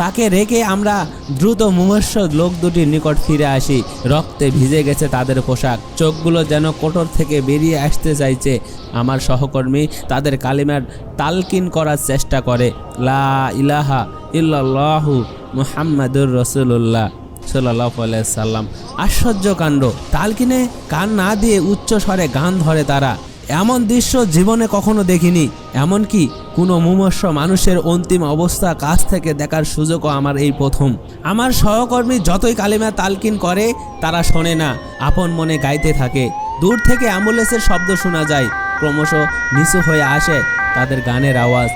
তাকে রেখে আমরা দ্রুত মুমর্ষ লোক দুটির নিকট ফিরে আসি। রক্তে ভিজে গেছে তাদের পোশাক। চোখগুলো যেন কোটর থেকে বেরিয়ে আসতে চাইছে। আমার সহকর্মী তাদের কালিমার তালকিন করার চেষ্টা করে। লা ইলাহা ইল্লাল্লাহু মুহাম্মাদুর রসুল্লাহ সাল্লাহ সাল্লাম আশ্চর্য কাণ্ড। তালকিনে কান না দিয়ে উচ্চ স্বরে গান ধরে তারা। এমন দৃশ্য জীবনে কখনো দেখিনি, এমনকি কোনো মুমর্ষ মানুষের অন্তিম অবস্থা কাছ থেকে দেখার সুযোগও আমার এই প্রথম। আমার সহকর্মী যতই কালিমা তালকিন করে, তারা শোনে না, আপন মনে গাইতে থাকে। দূর থেকে অ্যাম্বুলেন্সের শব্দ শোনা যায়, ক্রমশ নিচু হয়ে আসে তাদের গানের আওয়াজ।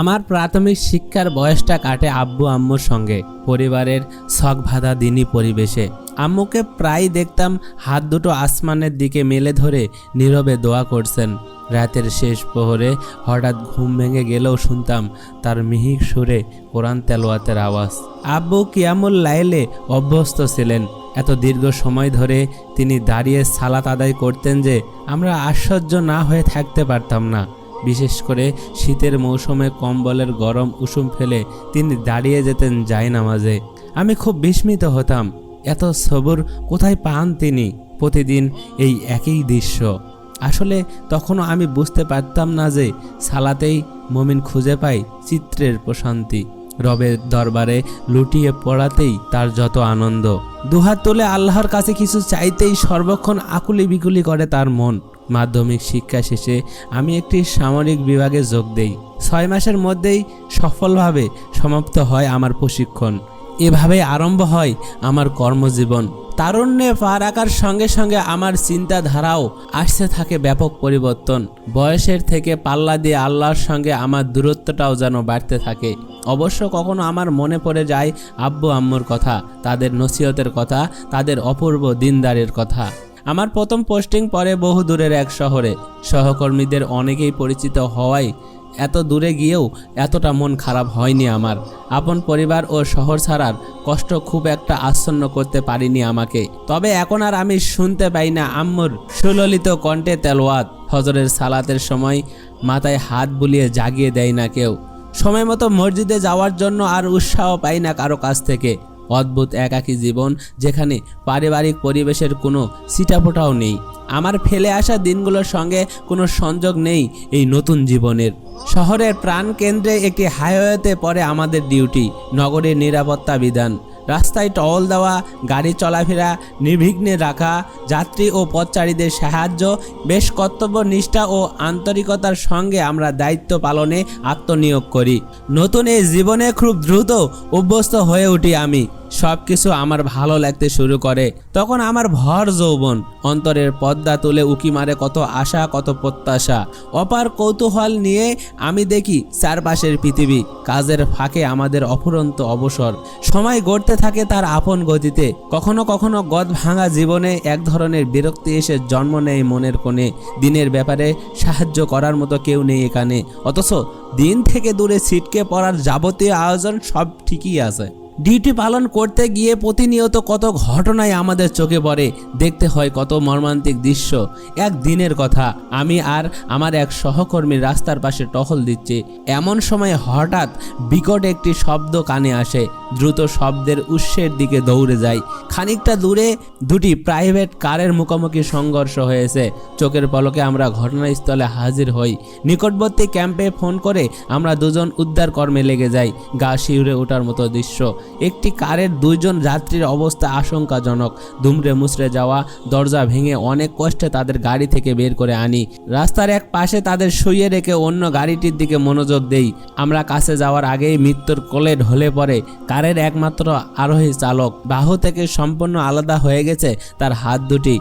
আমার প্রাথমিক শিক্ষার বয়সটা কাটে আব্বু আম্মুর সঙ্গে, পরিবারের শখ বাঁধা দিনই পরিবেশে। আম্মুকে প্রায় দেখতাম হাত দুটো আসমানের দিকে মেলে ধরে নীরবে দোয়া করছেন। রাতের শেষ প্রহরে হঠাৎ ঘুম ভেঙে গেলেও শুনতাম তার মিহিক সুরে কোরআন তেলোয়াতের আওয়াজ। আব্বু কিয়ামুল লাইলে অভ্যস্ত ছিলেন। এত দীর্ঘ সময় ধরে তিনি দাঁড়িয়ে সালাত আদায় করতেন যে আমরা আশ্চর্য না হয়ে থাকতে পারতাম না। বিশেষ করে শীতের মৌসুমে কম্বলের গরম উষুম ফেলে তিনি দাঁড়িয়ে যেতেন যাই নামাজে আমি খুব বিস্মিত হতাম। এত সবুর কোথায় পান তিনি? প্রতিদিন এই একই দৃশ্য। আসলে তখনও আমি বুঝতে পারতাম না যে সালাতেই মমিন খুঁজে পাই চিত্রের প্রশান্তি। রবের দরবারে লুটিয়ে পড়াতেই তার যত আনন্দ। দুহাত তোলে আল্লাহর কাছে কিছু চাইতেই সর্বক্ষণ আকুলি বিকুলি করে তার মন। মাধ্যমিক শিক্ষা শেষে আমি একটি সামরিক বিভাগে যোগ দেই। ছয় মাসের মধ্যেই সফলভাবে সমাপ্ত হয় আমার প্রশিক্ষণ। এভাবে আরম্ভ হয় আমার কর্মজীবন। তারুণ্যে পা রাখার সঙ্গে সঙ্গে আমার চিন্তাধারাও আসতে থাকে ব্যাপক পরিবর্তন। বয়সের থেকে পাল্লা দিয়ে আল্লাহর সঙ্গে আমার দূরত্বটাও যেন বাড়তে থাকে। অবশ্য কখনো আমার মনে পড়ে যায় আব্বু আম্মুর কথা, তাদের নসিহতের কথা, তাদের অপূর্ব দিনদারের কথা। আমার প্রথম পোস্টিং পরে বহু দূরের এক শহরে। সহকর্মীদের অনেকেই পরিচিত হওয়ায় এত দূরে গিয়েও এতটা মন খারাপ হয়নি আমার। আপন পরিবার ও শহর ছাড়ার কষ্ট খুব একটা আচ্ছন্ন করতে পারিনি আমাকে। তবে এখন আর আমি শুনতে পাই না আম্মুর সুললিত কণ্ঠে তেলোয়াত হজরের সালাতের সময় মাথায় হাত বুলিয়ে জাগিয়ে দেয় না কেউ। সময় মতো মসজিদে যাওয়ার জন্য আর উৎসাহ পাই না কারও কাছ থেকে। অদ্ভুত একাকী জীবন যেখানে পারিবারিক পরিবেশের কোনো সিটাফোটাও নেই। আমার ফেলে আসা দিনগুলোর সঙ্গে কোনো সংযোগ নেই এই নতুন জীবনের। শহরের প্রাণকেন্দ্রে একটি হাইওয়েতে পড়ে আমাদের ডিউটি, নগরের নিরাপত্তা বিধান। রাস্তায় টহল দেওয়া, গাড়ি চলাফেরা, নির্বিঘ্নে রাখা, যাত্রী ও পথচারীদের সাহায্য, বেশ কর্তব্য, নিষ্ঠা ও আন্তরিকতার সঙ্গে আমরা দায়িত্ব পালনে আত্মনিয়োগ করি। নতুন এই জীবনে খুব দ্রুত অভ্যস্ত হয়ে উঠি আমি। সব কিছু আমার ভালো লাগতে শুরু করে। তখন আমার ভর যৌবন, অন্তরের পদ্মা তুলে উকি মারে কত আশা, কত প্রত্যাশা। অপার কৌতূহল নিয়ে আমি দেখি চারপাশের পৃথিবী, কাজের ফাঁকে আমাদের অফুরন্ত অবসর। সময় গড়তে থাকে তার আপন গতিতে। কখনো কখনো গদ ভাঙা জীবনে এক ধরনের বিরক্তি এসে জন্ম নেয় মনের কোণে। দিনের ব্যাপারে সাহায্য করার মতো কেউ নেই এখানে। অথচ দিন থেকে দূরে ছিটকে পড়ার যাবতীয় আয়োজন সব ঠিকই আছে। ডিউটি পালন করতে গিয়ে প্রতিনিয়ত কত ঘটনায় আমাদের চোখে পড়ে, দেখতে হয় কত মর্মান্তিক দৃশ্য। এক দিনের কথা, আমি আর আমার এক সহকর্মী রাস্তার পাশে টহল দিচ্ছে। এমন সময় হঠাৎ বিকট একটি শব্দ কানে আসে। দ্রুত শব্দের উৎসের দিকে দৌড়ে যাই খানিকটা দূরে দুটি প্রাইভেট কারের মুখোমুখি সংঘর্ষ হয়েছে। চোখের পলকে আমরা ঘটনাস্থলে হাজির হই। নিকটবর্তী ক্যাম্পে ফোন করে আমরা দুজন উদ্ধার কর্মে লেগে যাই। গা শিউরে ওঠার মতো দৃশ্য। একটি কারের দুইজন যাত্রীর অবস্থা আশঙ্কাজনক। দুমড়ে মুচড়ে যাওয়া, দরজা ভেঙে অনেক কষ্টে তাদের গাড়ি থেকে বের করে আনি। রাস্তার এক পাশে তাদের শুয়ে রেখে অন্য গাড়িটির দিকে মনোযোগ দেই। আমরা কাছে যাওয়ার আগেই মৃত্যুর কোলে ঢলে পড়ে। কারের একমাত্র আরোহী চালক। বাহু থেকে সম্পূর্ণ আলাদা হয়ে গেছে তার হাত দুটি।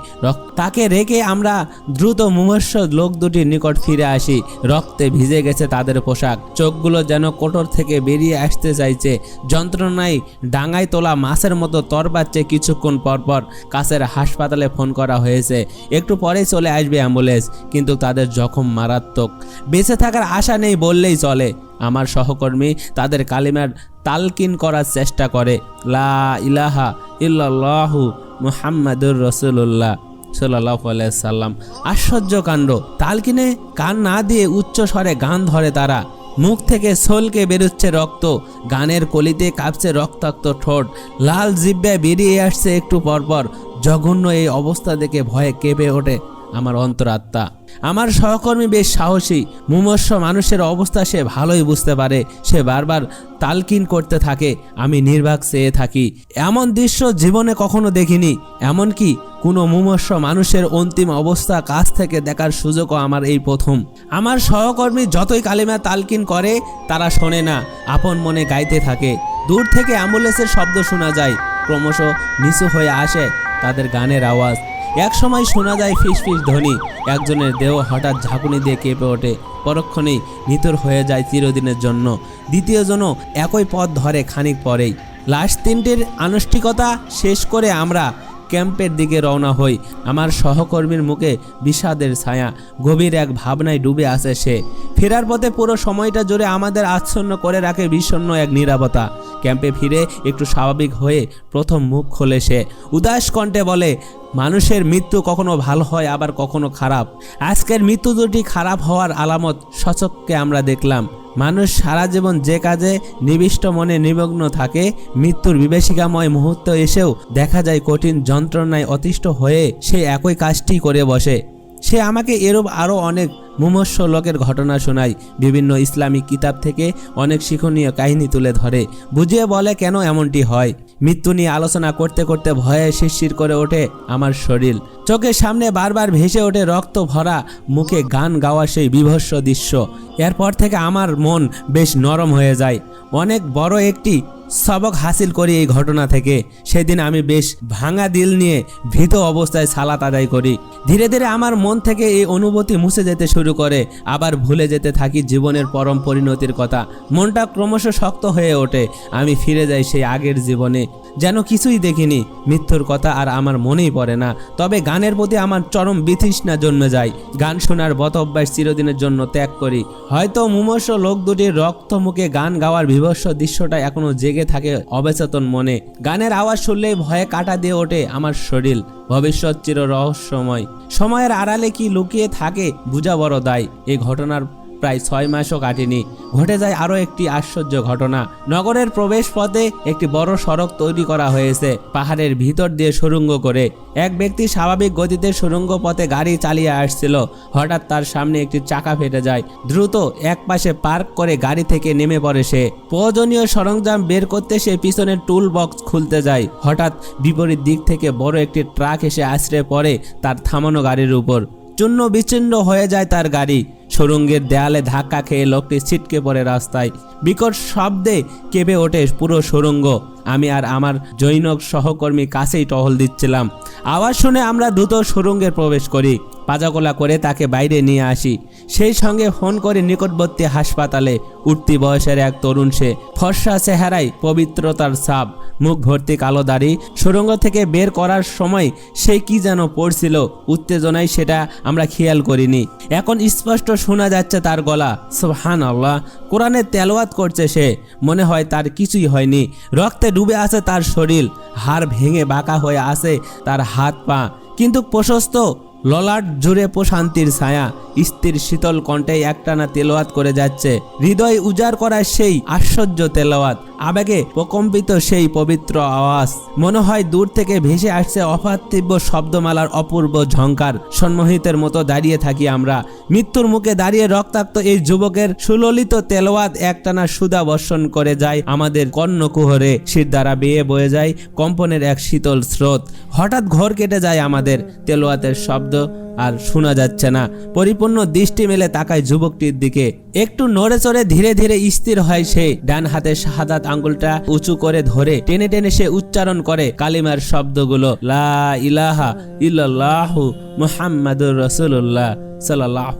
তাকে রেখে আমরা দ্রুত মুমর্ষ লোক দুটির নিকট ফিরে আসি। রক্তে ভিজে গেছে তাদের পোশাক। চোখগুলো যেন কোটর থেকে বেরিয়ে আসতে চাইছে। যন্ত্রণায় ডাঙায় তোলা মাছের মতো তর পাচ্ছে কিছুক্ষণ পরপর কাছের হাসপাতালে ফোন করা হয়েছে। একটু পরেই চলে আসবে অ্যাম্বুলেন্স, কিন্তু তাদের জখম মারাত্মক। বেঁচে থাকার আশা নেই বললেই চলে। আমার সহকর্মী তাদের কালিমার তালকিন করার চেষ্টা করে। লা ইলাহা ইল্লাল্লাহু মুহাম্মাদুর রসুল্লাহ সাল্লাহ সাল্লাম। আশ্চর্য কাণ্ড। তালকিনে কান না দিয়ে উচ্চ স্বরে গান ধরে তারা। মুখ থেকে সোলকে বেরোচ্ছে রক্ত। গানের কলিতে কাঁপছে রক্তাক্ত ঠোঁট। লাল জিব্বে বেরিয়ে আসছে একটু পরপর। জঘন্য এই অবস্থা দেখে ভয়ে কেঁপে ওঠে। আমার অন্তরাত্মা। আমার সহকর্মী বেশ সাহসী মুমর্ষ মানুষের অবস্থা সে ভালোই বুঝতে পারে, সে বারবার তালকিন করতে থাকে, আমি নির্বাক চেয়ে থাকি। এমন দৃশ্য জীবনে কখনো দেখিনি, এমনকি কোনো মুমর্ষ মানুষের অন্তিম অবস্থা কাছ থেকে দেখার সুযোগও আমার এই প্রথম। আমার সহকর্মী যতই কালিমা তালকিন করে, তারা শোনে না, আপন মনে গাইতে থাকে। দূর থেকে অ্যাম্বুলেন্সের শব্দ শোনা যায়, ক্রমশ নিচু হয়ে আসে তাদের গানের আওয়াজ। এক সময় শোনা যায় ফিস ফিস ধ্বনি। একজনের দেহ হঠাৎ ঝাঁকুনি দিয়ে কেঁপে ওঠে। পরক্ষণেই নিতর হয়ে যায় চিরদিনের জন্য। দ্বিতীয়জনও একই পথ ধরে খানিক পরেই। লাস্ট তিনটির আনুষ্ঠিকতা শেষ করে আমরা ক্যাম্পের দিকে রওনা হই। আমার সহকর্মীর মুখে বিষাদের ছায়া, গভীর এক ভাবনায় ডুবে আছে সে। ফেরার পথে পুরো সময়টা জুড়ে আমাদের আচ্ছন্ন করে রাখে বিষণ্ণ এক নীরবতা ক্যাম্পে ফিরে একটু স্বাভাবিক হয়ে প্রথম মুখ খোলে সে। উদাস কণ্ঠে বলে, মানুষের মৃত্যু কখনো ভালো হয়, আবার কখনো খারাপ। আজকের মৃত্যু দুটি খারাপ হওয়ার আলামত সচককে আমরা দেখলাম। মানুষ সারা জীবন যে কাজে নিবিষ্ট মনে নিমগ্ন থাকে, মৃত্যুর বিবেশিকাময় মুহূর্ত এসেও দেখা যায় কঠিন যন্ত্রণায় অতিষ্ঠ হয়ে সে একই কাজটি করে বসে। সে আমাকে এরূপ আরও অনেক মুমর্ষ লোকের ঘটনা শোনায়। বিভিন্ন ইসলামিক কিতাব থেকে অনেক শিক্ষণীয় কাহিনী তুলে ধরে। বুঝিয়ে বলে কেন এমনটি হয়? মৃত্যু নিয়ে আলোচনা করতে করতে ভয়ে শিরশির করে ওঠে আমার শরীর। চোখের সামনে বারবার ভেসে ওঠে রক্ত ভরা, মুখে গান গাওয়া সেই বিভৎস দৃশ্য। এরপর থেকে আমার মন বেশ নরম হয়ে যায়। অনেক বড় একটি সবক হাসিল করি এই ঘটনা থেকে। সেদিন আমি বেশ ভাঙা দিল নিয়ে ভীত অবস্থায় সালাত আদায় করি। ধীরে ধীরে আমার মন থেকে এই অনুভূতি মুছে যেতে শুরু করে, আবার ভুলে যেতে থাকি জীবনের পরম পরিণতির কথা। মনটা ক্রমশ শক্ত হয়ে ওঠে, আমি ফিরে যাই সেই আগের জীবনে। যেন কিছুই দেখিনি, মৃত্যুর কথা আর আমার মনেই পড়ে না। তবে গানের প্রতি আমার চরম বিতৃষ্ণা জন্মে যায়। গান শোনার বত অভ্যাস চিরদিনের জন্য ত্যাগ করি। হয়তো মুমর্ষ লোক দুটির রক্ত মুখে গান গাওয়ার বিভৎস দৃশ্যটা এখনও জেগে থাকে অবচেতন মনে। গানের আওয়াজ শুনলেই ভয়ে কাটা দিয়ে ওঠে আমার শরীর। ভবিষ্যৎ চির রহস্যময়। সময়ের আড়ালে কি লুকিয়ে থাকে বুঝা বড় দায়। এ ঘটনার প্রায় ছয় মাসও কাটেনি। ঘটে যায় আরও একটি আশ্চর্য ঘটনা। নগরের প্রবেশ পথে একটি বড় সড়ক তৈরি করা হয়েছে, পাহাড়ের ভিতর দিয়ে সুরঙ্গ করে। এক ব্যক্তি স্বাভাবিক গতিতে সুরঙ্গ পথে গাড়ি চালিয়ে আসছিল। হঠাৎ তার সামনে একটি চাকা ফেটে যায়। দ্রুত এক পাশে পার্ক করে গাড়ি থেকে নেমে পড়ে সে। প্রয়োজনীয় সরঞ্জাম বের করতে সে পিছনের টুল বক্স খুলতে যায়। হঠাৎ বিপরীত দিক থেকে বড় একটি ট্রাক এসে আছড়ে পড়ে তার থামানো গাড়ির উপর। চূর্ণ বিচ্ছিন্ন হয়ে যায় তার গাড়ি। সুরঙ্গের দেয়ালে ধাক্কা খেয়ে লোকটি ছিটকে পড়ে রাস্তায়। বিকট শব্দে কেঁপে ওঠে পুরো সুরঙ্গ। আমি আর আমার জৈনক সহকর্মী কাছেই টহল দিচ্ছিলাম। আওয়াজ শুনে আমরা দ্রুত সুরঙ্গে প্রবেশ করি। পাজাকোলা করে তাকে বাইরে নিয়ে আসি। সেই সঙ্গে ফোন করে নিকটবর্তী হাসপাতালে। উঠতি বয়সের এক তরুণ সে ফর্সা চেহারায় পবিত্রতার ছাপ, মুখ ভর্তি কালো দাড়ি, সুরঙ্গ থেকে বের করার সময় সে কি যেন পড়ছিল, উত্তেজনায় সেটা আমরা খেয়াল করিনি। এখন স্পষ্ট শোনা যাচ্ছে তার গলা। সুবহান আল্লাহ কোরআনে তেলাওয়াত করছে সে। মনে হয় তার কিছুই হয়নি। রক্তে ডুবে আছে তার শরীর। হাড় ভেঙে বাঁকা হয়ে আছে তার হাত পা। কিন্তু প্রশস্ত ললাট জুড়ে প্রশান্তির ছায়া স্থির শীতল কণ্ঠে একটানা তেলোয়াত করে যাচ্ছে। হৃদয় উজাড় করা সেই আশ্চর্য তেলাওয়াত আবেগে প্রকম্পিত সেই পবিত্র আওয়াজ। মনে হয় দূর থেকে ভেসে আসছে অপার্থিব্য শব্দমালার অপূর্ব ঝঙ্কার সন্মোহিতের মতো দাঁড়িয়ে থাকি আমরা। মৃত্যুর মুখে দাঁড়িয়ে রক্তাক্ত এই যুবকের সুললিত তেলোয়াত একটানা সুদা বর্ষণ করে যায় আমাদের কর্ণকুহরে। শির দ্বারা বেয়ে বয়ে যায় কম্পনের এক শীতল স্রোত। হঠাৎ ঘর কেটে যায় আমাদের তেলোয়াতের শব্দ। আর শোনা যাচ্ছে না। পরিপূর্ণ দৃষ্টি মেলে তাকায় যুবকটির দিকে। একটু নড়ে চড়ে ধীরে ধীরে স্থির হয় সে। ডান হাতে শাহাদাত আঙ্গুলটা উঁচু করে ধরে টেনে টেনে সে উচ্চারণ করে কালিমার শব্দগুলো, লা ইলাহা ইল্লাল্লাহু মুহাম্মাদুর রাসূলুল্লাহ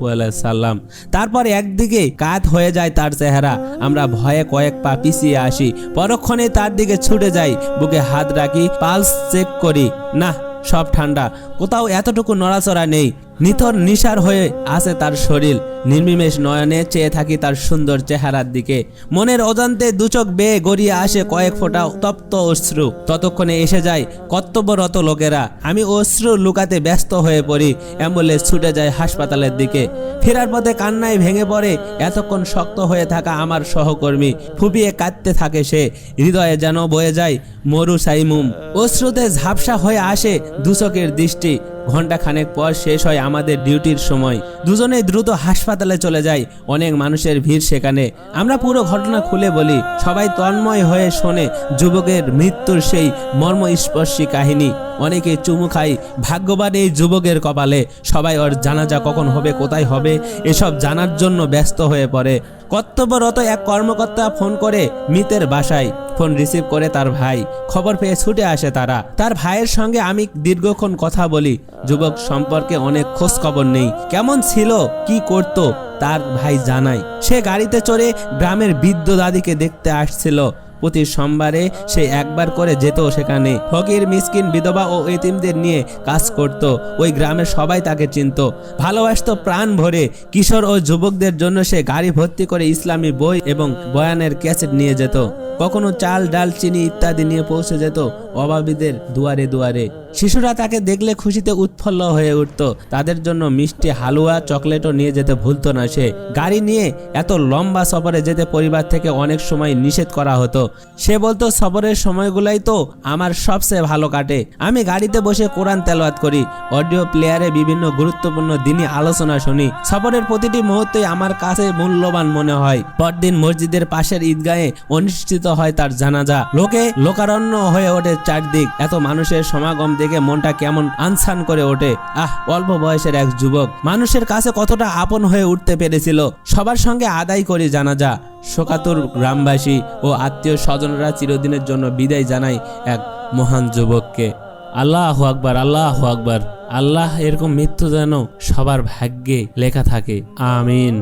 আলাইহি সাল্লাম। তারপর একদিকে কাত হয়ে যায় তার চেহারা। আমরা ভয়ে কয়েক পা পিছিয়ে আসি। পরক্ষণে তার দিকে ছুটে যাই। বুকে হাত রাখি, পালস চেক করি। না সব ঠান্ডা। কোথাও এতটুকু নড়াচড়া নেই। নিথর নিশার হয়ে আছে তার শরীর। নির্মিমেষ নয়নে চেয়ে থাকি তার সুন্দর চেহারার দিকে। মনের অজান্তে দুচক বেয়ে গড়িয়ে আসে কয়েক ফোঁটা তপ্ত অশ্রু। ততক্ষণে এসে যায় কর্তব্যরত লোকেরা। আমি অশ্রু লুকাতে ব্যস্ত হয়ে পড়ি। অ্যাম্বুলেন্স ছুটে যায় হাসপাতালের দিকে। ফেরার পথে কান্নায় ভেঙে পড়ে। এতক্ষণ শক্ত হয়ে থাকা আমার সহকর্মী। ফুপিয়ে কাঁদতে থাকে সে। হৃদয়ে যেন বয়ে যায় মরু সাইমুম। অশ্রুতে ঝাপসা হয়ে আসে দুচকের দৃষ্টি। ঘণ্টা খানেক পর শেষ হয় আমাদের ডিউটির সময়। দুজনেই দ্রুত হাসপাতালে চলে যায় অনেক মানুষের ভিড় সেখানে। আমরা পুরো ঘটনা খুলে বলি, সবাই তন্ময় হয়ে শোনে, যুবকের মৃত্যুর সেই মর্মস্পর্শী কাহিনী। অনেকে চুমু খাই ভাগ্যবান এই যুবকের কপালে। সবাই ওর জানাজা কখন হবে, কোথায় হবে, এসব জানার জন্য ব্যস্ত হয়ে পড়ে। কর্তব্যরত এক কর্মকর্তা ফোন করে মিতের বাসায়। ফোন রিসিভ করে তার ভাই। খবর পেয়ে ছুটে আসে তারা। তার ভাইয়ের সঙ্গে আমি দীর্ঘক্ষণ কথা বলি। যুবক সম্পর্কে অনেক খোঁজ খবর নেই। কেমন ছিল? কি করত? তার ভাই জানায়। সে গাড়িতে চড়ে গ্রামের বৃদ্ধ দাদিকে দেখতে আসছিল। প্রতি সোমবারে সে একবার করে যেত সেখানে। ফকির, মিসকিন, বিধবা ও এতিমদের নিয়ে কাজ করত। ওই গ্রামের সবাই তাকে চিনত। ভালোবাসতো প্রাণ ভরে। কিশোর ও যুবকদের জন্য সে গাড়ি ভর্তি করে ইসলামী বই এবং বয়ানের ক্যাসেট নিয়ে যেত। কখনো চাল, ডাল, চিনি ইত্যাদি নিয়ে পৌঁছে যেত অভাবীদের দুয়ারে দুয়ারে। শিশুরা তাকে দেখলে খুশিতে উৎফুল্ল হয়ে উঠত। তাদের জন্য মিষ্টি হালুয়া, চকলেটও নিয়ে যেতে ভুলতো না সে। গাড়ি নিয়ে এত লম্বা সফরে যেতে পরিবার থেকে অনেক সময় নিষেধ করা হতো। সে বলতো সফরের সময়গুলাই তো আমার সবচেয়ে ভালো কাটে। আমি গাড়িতে বসে কোরআন তেলাওয়াত করি, অডিও প্লেয়ারে বিভিন্ন গুরুত্বপূর্ণ দিনই আলোচনা শুনি। সফরের প্রতিটি মুহূর্তই আমার কাছে মূল্যবান মনে হয়। পরদিন মসজিদের পাশের ঈদগাহে অনুষ্ঠিত হয় তার জানাজা। লোকে লোকারণ্য হয়ে ওঠে চারদিক। এত মানুষের সমাগম দেখে মনটা কেমন আনসান করে ওঠে। আহ, অল্প বয়সের এক যুবক। মানুষের কাছে কতটা আপন হয়ে উঠতে পেরেছিল, সবার সঙ্গে আদায় করি জানাজা। শোকাতুর গ্রামবাসী ও আত্মীয় স্বজনরা চিরদিনের জন্য বিদায় জানায় এক মহান যুবককে। আল্লাহ আকবার আল্লাহ আকবার। আল্লাহ এরকম মৃত্যু যেন সবার ভাগ্যে লেখা থাকে। আমিন।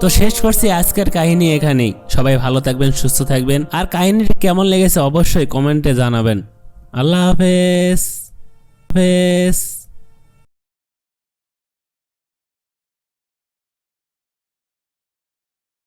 তো শেষ করছি আজকের কাহিনী এখানেই। সবাই ভালো থাকবেন, সুস্থ থাকবেন। আর কাহিনীটি কেমন লেগেছে অবশ্যই কমেন্টে জানাবেন। আল্লাহ হাফেজ হাফেজ।